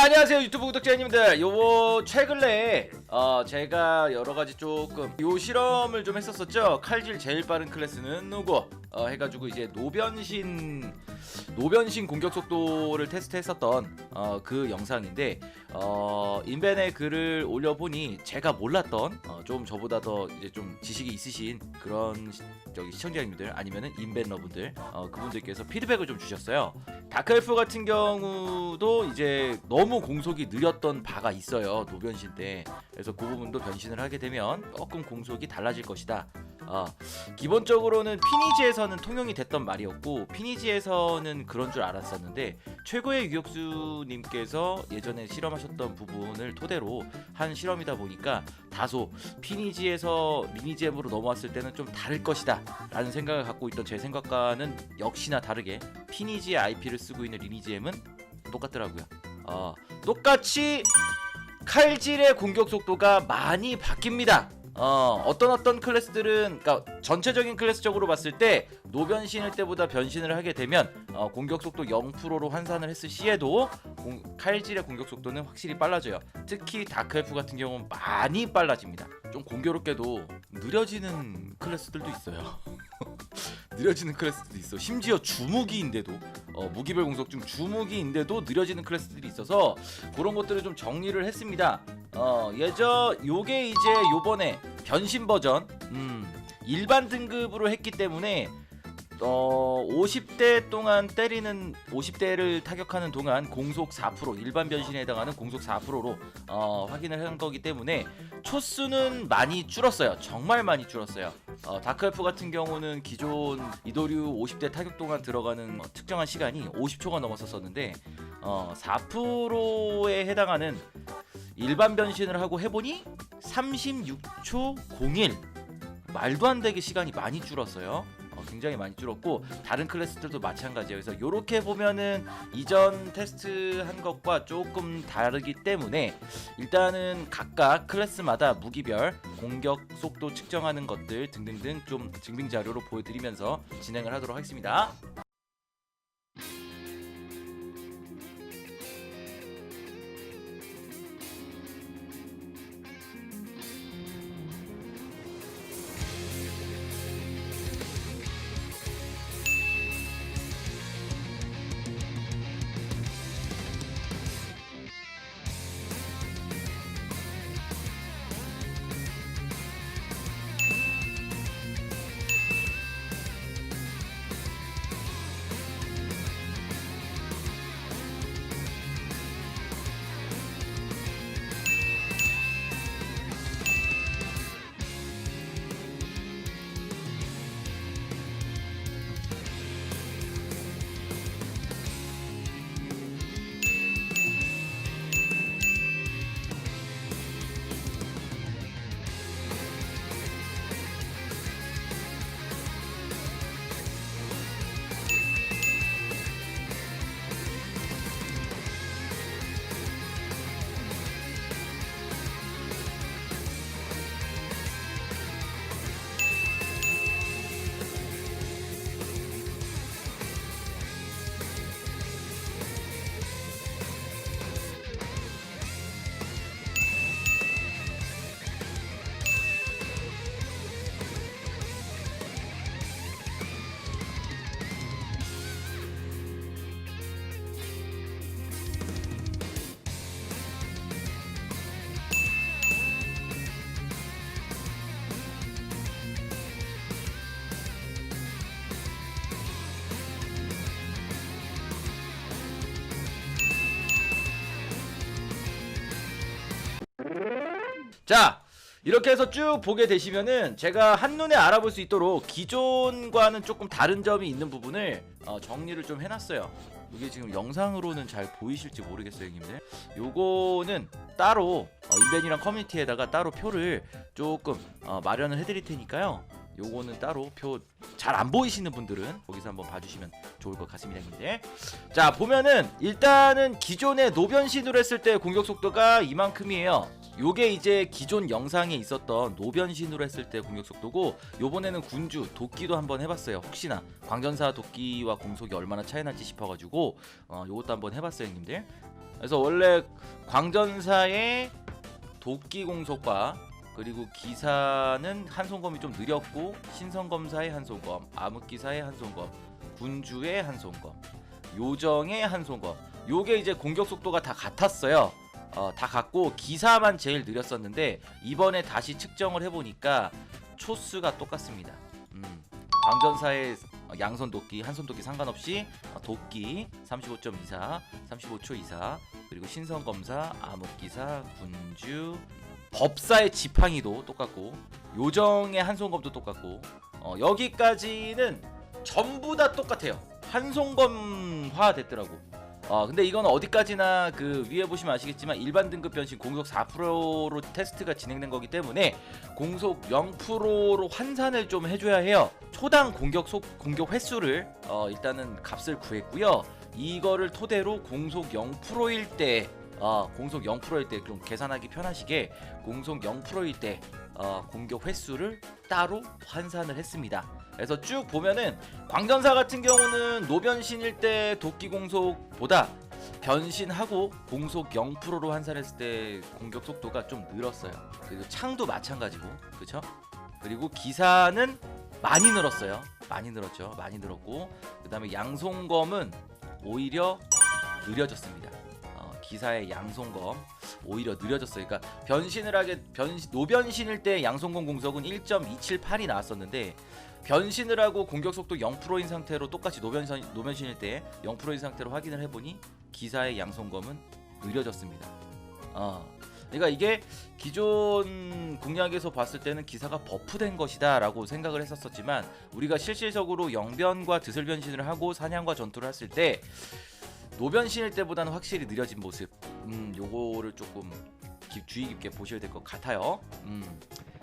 자 안녕하세요 유튜브 구독자님들. 요 최근에 어 제가 여러 가지 조금 요 실험을 좀 했었었죠. 칼질 제일 빠른 클래스는 누구? 어 해가지고 이제 노변신 노변신 공격 속도를 테스트했었던 어 그 영상인데 어 인벤에 글을 올려보니 제가 몰랐던 어, 좀 저보다 더 이제 좀 지식이 있으신 그런 시, 저기 시청자님들 아니면은 인벤러분들 어 그분들께서 피드백을 좀 주셨어요. 다크엘프 같은 경우도 이제 너무 공속이 느렸던 바가 있어요 노변신 때 그래서 그 부분도 변신을 하게 되면 조금 공속이 달라질 것이다. 어, 기본적으로는 피니지에서는 통용이 됐던 말이었고 피니지에서는 그런 줄 알았었는데 최고의 유격수님께서 예전에 실험하셨던 부분을 토대로 한 실험이다 보니까 다소 피니지에서 미니지엠으로 넘어왔을 때는 좀 다를 것이다 라는 생각을 갖고 있던 제 생각과는 역시나 다르게 피니지의 IP를 쓰고 있는 리니지엠은 똑같더라고요. 어, 똑같이 칼질의 공격 속도가 많이 바뀝니다 어, 어떤 어떤 클래스들은 그러니까 전체적인 클래스적으로 봤을 때 노변신일 때보다 변신을 하게 되면 어, 공격 속도 0%로 환산을 했을 시에도 공- 칼질의 공격 속도는 확실히 빨라져요. 특히 다크엘프 같은 경우는 많이 빨라집니다. 좀 공교롭게도 느려지는 클래스들도 있어요. 느려지는 클래스들도 있어. 심지어 주무기인데도 어, 무기별 공속 중 주무기인데도 느려지는 클래스들이 있어서 그런 것들을 좀 정리를 했습니다. 어, 예전 요게 이제 요번에 변신 버전 음, 일반 등급으로 했기 때문에 어 50대 동안 때리는 50대를 타격하는 동안 공속 4% 일반 변신에 해당하는 공속 4%로 어, 확인을 한 거기 때문에 초수는 많이 줄었어요. 정말 많이 줄었어요. 어, 다크엘프 같은 경우는 기존 이도류 50대 타격 동안 들어가는 어, 특정한 시간이 50초가 넘었었었는데 어, 4%에 해당하는 일반 변신을 하고 해보니 36초 01 말도 안 되게 시간이 많이 줄었어요. 어, 굉장히 많이 줄었고 다른 클래스들도 마찬가지예요. 그래서 이렇게 보면은 이전 테스트한 것과 조금 다르기 때문에 일단은 각각 클래스마다 무기별 공격 속도 측정하는 것들 등등등 좀 증빙 자료로 보여드리면서 진행을 하도록 하겠습니다. 자 이렇게 해서 쭉 보게 되시면은 제가 한눈에 알아볼 수 있도록 기존과는 조금 다른 점이 있는 부분을 어, 정리를 좀 해놨어요. 이게 지금 영상으로는 잘 보이실지 모르겠어요 형님들. 요거는 따로 어, 인벤이랑 커뮤니티에다가 따로 표를 조금 어, 마련을 해드릴 테니까요. 요거는 따로 표 잘 안 보이시는 분들은 거기서 한번 봐주시면 좋을 것 같습니다 형님들. 자 보면은 일단은 기존의 노변신으로 했을 때 공격 속도가 이만큼이에요 요게 이제 기존 영상에 있었던 노변신으로 했을 때 공격 속도고 요번에는 군주 도끼도 한번 해봤어요 혹시나 광전사 도끼와 공속이 얼마나 차이 날지 싶어가지고 어, 요것도 한번 해봤어요 형님들 그래서 원래 광전사의 도끼 공속과 그리고 기사는 한손검이 좀 느렸고 신성검사의 한손검, 암흑기사의 한손검, 군주의 한손검, 요정의 한손검. 요게 이제 공격 속도가 다 같았어요. 어, 다 같고 기사만 제일 느렸었는데 이번에 다시 측정을 해보니까 초수가 똑같습니다. 음, 광전사의 양손 도끼, 한손 도끼 상관없이 어, 도끼 35.24, 35초 이사, 그리고 신성 검사, 암흑 기사, 군주, 법사의 지팡이도 똑같고 요정의 한손검도 똑같고 어, 여기까지는 전부 다 똑같아요. 한손검화 됐더라고. 어 근데 이건 어디까지나 그 위에 보시면 아시겠지만 일반 등급 변신 공속 4%로 테스트가 진행된 거기 때문에 공속 0%로 환산을 좀 해줘야 해요. 초당 공격 속 공격 횟수를 어 일단은 값을 구했고요. 이거를 토대로 공속 0%일 때 어, 공속 0%일 때 그럼 계산하기 편하시게 공속 0%일 때 어, 공격 횟수를 따로 환산을 했습니다. 그래서 쭉 보면은 광전사 같은 경우는 노변신일 때 도끼 공속보다 변신하고 공속 0%로 환산했을 때 공격 속도가 좀 늘었어요. 그리고 창도 마찬가지고, 그렇죠? 그리고 기사는 많이 늘었어요. 많이 늘었죠. 많이 늘었고, 그다음에 양송검은 오히려 느려졌습니다. 어, 기사의 양송검 오히려 느려졌어요. 그러니까 변신을 하게 변신 노변신일 때 양송검 공속은 1.278이 나왔었는데 변신을 하고 공격 속도 0%인 상태로 똑같이 노변신 노변신일 때 0%인 상태로 확인을 해보니 기사의 양송검은 느려졌습니다. 어. 그러니까 이게 기존 공략에서 봤을 때는 기사가 버프된 것이다 라고 생각을 했었었지만 우리가 실질적으로 영변과 드슬 변신을 하고 사냥과 전투를 했을 때 노변신일 때보다는 확실히 느려진 모습. 음, 요거를 조금 기- 주의 깊게 보셔야 될 것 같아요. 음.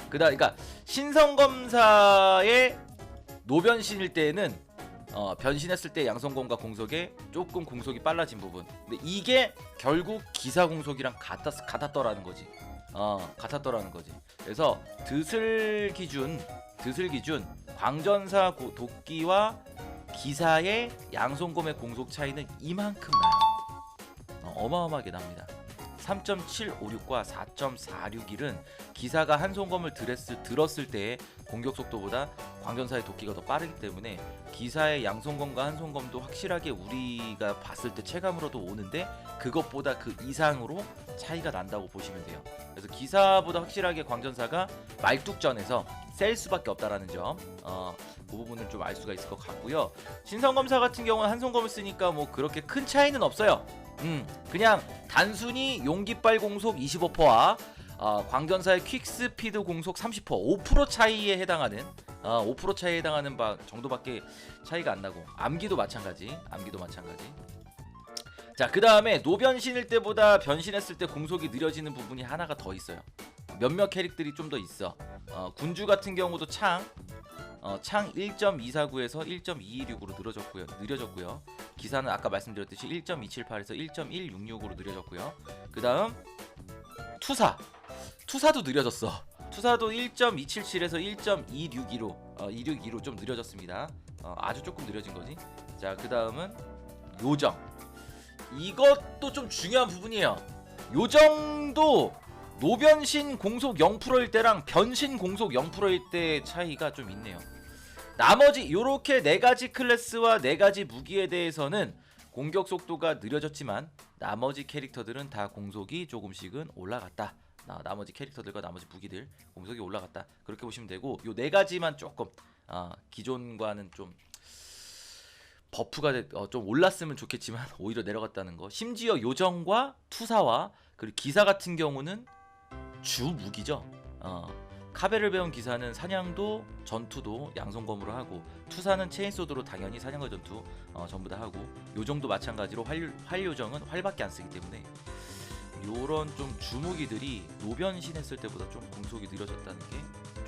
그다 그러니까 신성 검사의 노변신일 때는 어, 변신했을 때 양성검과 공속에 조금 공속이 빨라진 부분. 근데 이게 결국 기사 공속이랑 같았 같았더라는 거지. 어, 같았더라는 거지. 그래서 드슬 기준, 드슬 기준 광전사 고- 도끼와 기사의 양손검의 공속 차이는 이만큼 나요. 어, 어마어마하게 납니다. 3.756과 4.461은 기사가 한 손검을 들었을, 들었을 때의 공격 속도보다 광전사의 도끼가 더 빠르기 때문에 기사의 양손검과 한 손검도 확실하게 우리가 봤을 때 체감으로도 오는데 그것보다 그 이상으로 차이가 난다고 보시면 돼요. 그래서 기사보다 확실하게 광전사가 말뚝전에서 셀 수밖에 없다라는 점, 어, 그 부분을 좀 알 수가 있을 것 같고요. 신성검사 같은 경우는 한 손검을 쓰니까 뭐 그렇게 큰 차이는 없어요. 음, 그냥 단순히 용기빨 공속 25%와 어, 광전사의 퀵스피드 공속 30% 5% 차이에 해당하는 어, 5% 차이에 해당하는 바 정도밖에 차이가 안 나고 암기도 마찬가지 암기도 마찬가지 자 그 다음에 노변신일 때보다 변신했을 때 공속이 느려지는 부분이 하나가 더 있어요 몇몇 캐릭들이 좀 더 있어 어, 군주 같은 경우도 창 어, 창 1.249에서 1.226으로 늘어졌고요. 느려졌고요. 기사는 아까 말씀드렸듯이 1.278에서 1.166으로 느려졌고요. 그 다음 투사. 투사도 느려졌어. 투사도 1.277에서 1.262로 어, 262로 좀 느려졌습니다. 어, 아주 조금 느려진 거지. 자, 그 다음은 요정. 이것도 좀 중요한 부분이에요. 요정도 노변신 공속 0%일 때랑 변신 공속 0%일 때 차이가 좀 있네요. 나머지 요렇게 네 가지 클래스와 네 가지 무기에 대해서는 공격 속도가 느려졌지만 나머지 캐릭터들은 다 공속이 조금씩은 올라갔다. 나, 나머지 캐릭터들과 나머지 무기들 공속이 올라갔다. 그렇게 보시면 되고 요 네 가지만 조금 아, 기존과는 좀 버프가 되- 어, 좀 올랐으면 좋겠지만 오히려 내려갔다는 거. 심지어 요정과 투사와 그리고 기사 같은 경우는 주 무기죠. 어, 카베를 배운 기사는 사냥도 전투도 양손검으로 하고 투사는 체인소드로 당연히 사냥과 전투 어, 전부 다 하고 요정도 마찬가지로 활, 활 요정은 활밖에 안 쓰기 때문에 요런 좀 주무기들이 노변신 했을 때보다 좀 공속이 느려졌다는 게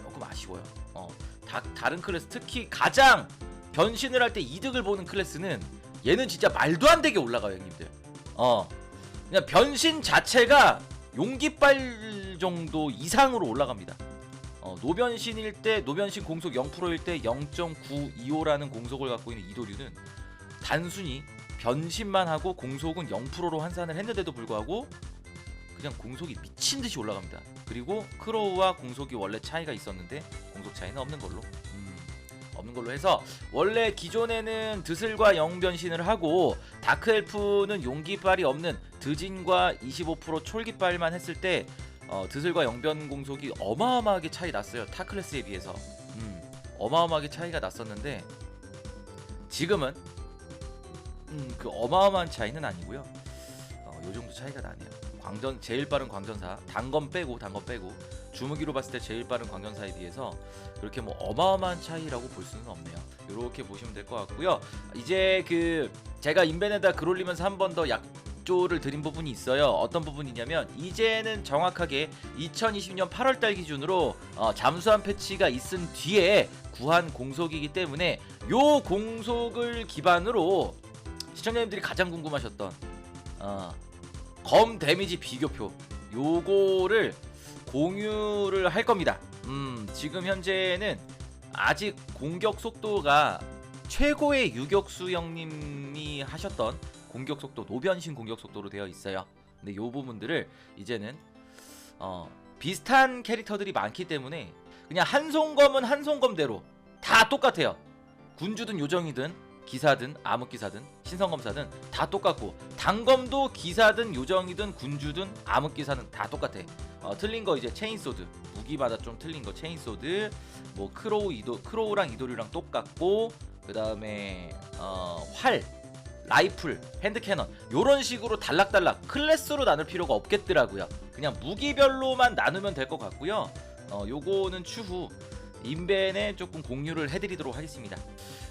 조금 아쉬워요. 어, 다, 다른 클래스 특히 가장 변신을 할 때 이득을 보는 클래스는 얘는 진짜 말도 안 되게 올라가요, 형님들. 어, 그냥 변신 자체가 용기빨 정도 이상으로 올라갑니다. 어, 노변신일 때 노변신 공속 0%일 때 0.925라는 공속을 갖고 있는 이도류는 단순히 변신만 하고 공속은 0%로 환산을 했는데도 불구하고 그냥 공속이 미친 듯이 올라갑니다. 그리고 크로우와 공속이 원래 차이가 있었는데 공속 차이는 없는 걸로. 음, 없는 걸로 해서 원래 기존에는 드슬과 영 변신을 하고 다크 엘프는 용기빨이 없는 드진과 25% 촐기빨만 했을 때 어, 드슬과 영변 공속이 어마어마하게 차이 났어요. 타 클래스에 비해서. 음, 어마어마하게 차이가 났었는데 지금은 음, 그 어마어마한 차이는 아니고요. 어, 요 정도 차이가 나네요. 광전 제일 빠른 광전사 단검 빼고 단검 빼고 주무기로 봤을 때 제일 빠른 광전사에 비해서 그렇게 뭐 어마어마한 차이라고 볼 수는 없네요. 이렇게 보시면 될 것 같고요. 이제 그 제가 인벤에다 글 올리면서 한 번 더 약 조를 드린 부분이 있어요. 어떤 부분이냐면 이제는 정확하게 2020년 8월달 기준으로 어, 잠수함 패치가 있은 뒤에 구한 공속이기 때문에 요 공속을 기반으로 시청자님들이 가장 궁금하셨던 어, 검 데미지 비교표 요거를 공유를 할 겁니다. 음, 지금 현재는 아직 공격 속도가 최고의 유격수 형님이 하셨던 공격 속도 노변신 공격 속도로 되어 있어요. 근데 요 부분들을 이제는 어, 비슷한 캐릭터들이 많기 때문에 그냥 한송검은 한송검대로 다 똑같아요. 군주든 요정이든 기사든 암흑기사든 신성검사든 다 똑같고 단검도 기사든 요정이든 군주든 암흑기사는 다 똑같아. 어, 틀린 거 이제 체인소드 무기마다 좀 틀린 거 체인소드 뭐 크로우 이도 크로우랑 이도류랑 똑같고 그 다음에 어, 활 라이플 핸드캐넌 요런 식으로 단락단락 클래스로 나눌 필요가 없겠더라고요. 그냥 무기별로만 나누면 될 것 같고요. 어, 요거는 추후 인벤에 조금 공유를 해드리도록 하겠습니다.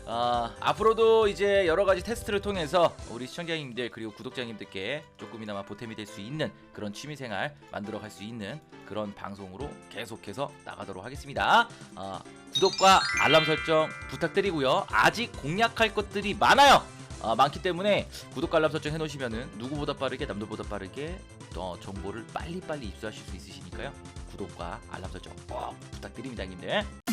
아, 앞으로도 이제 여러 가지 테스트를 통해서 우리 시청자님들 그리고 구독자님들께 조금이나마 보탬이 될 수 있는 그런 취미생활 만들어 갈 수 있는 그런 방송으로 계속해서 나가도록 하겠습니다. 아, 구독과 알람 설정 부탁드리고요. 아직 공략할 것들이 많아요. 아, 많기 때문에 구독 알람 설정 해놓으시면은 누구보다 빠르게 남들보다 빠르게 어, 정보를 빨리빨리 입수하실 수 있으시니까요. 구독과 알람 설정 꼭 부탁드립니다, 형님들.